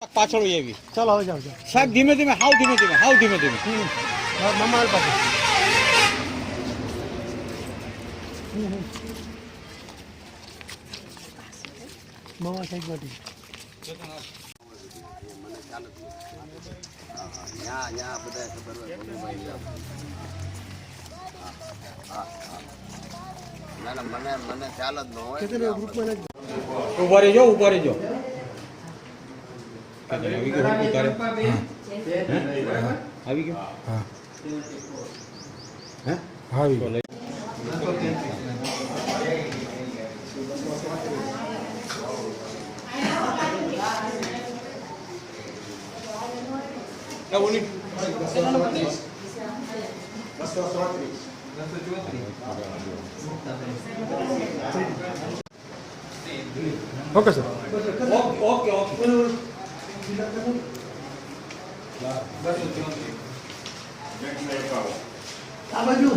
પાછળ હોય એવી. ચાલો હવે જાઓ સાહેબ ધીમે ધીમે હાવ ધીમે ધીમે હાવ ધીમે ધીમે. મમ્મા મામા પાસે. મમ્મા સાહેબ નાખજો ઊભા રહેજો ઊભા રહેજો. આવી ગયો હરકું તારે? હે? આવી ગયો? હે. આવી ઓકે સર. Okay okay. આ બાજુ સરજી આ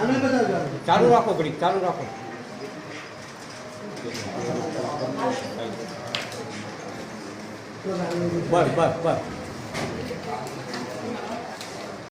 આને ચાલુ રાખો ઘડી ચાલુ રાખો. બસ બસ બસ.